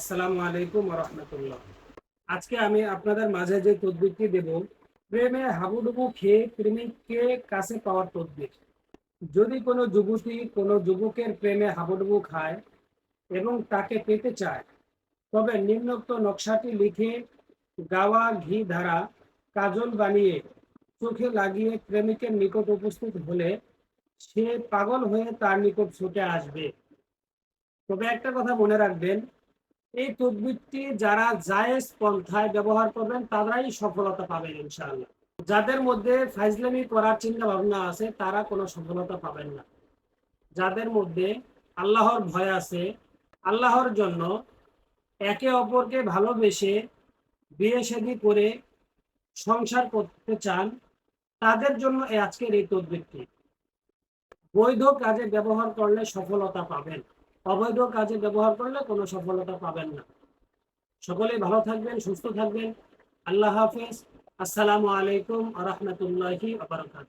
আসসালামু আলাইকুম রহমতুল্লাহ। আজকে আমি আপনাদের মাঝে যে তদবিরটি দেব, প্রেমে হাবুডুবু খেয়ে প্রেমিককে কাছে পাওয়ার তদবির? যদি কোনো যুবতী কোনো যুবকের প্রেমে হাবুডুবু খায় এবং তাকে পেতে চায়, তবে নিম্নোক্ত নকশাটি লিখে গাওয়া ঘি ধারা, কাজল বানিয়ে চোখে লাগিয়ে প্রেমিকের নিকট উপস্থিত হলে সে পাগল হয়ে তার নিকট ছুটে আসবে। তবে একটা কথা মনে রাখবেন এই তদবিরটি যারা জায়েজ পন্থায় ব্যবহার করবেন, তারাই সফলতা পাবেন ইনশাআল্লাহ। যাদের মধ্যে ফাইজলামি করার চিন্তা ভাবনা আছে, তারা কোনো সফলতা পাবেন না। যাদের মধ্যে আল্লাহর ভয় আছে, আল্লাহর জন্য একে অপরকে ভালোবেসে বিয়ে শাদী করে সংসার করতে চান, তাদের জন্য আজকের এই তদবিরটি। বৈধ কাজে ব্যবহার করলে সফলতা পাবেন। অবৈধ কাজে ব্যবহার করলে কোনো সফলতা পাবেন না। সকলে ভালো থাকবেন, সুস্থ থাকবেন। আল্লাহ হাফেজ। আসসালামু আলাইকুম আ রহমতুল্লাহি আবরকাত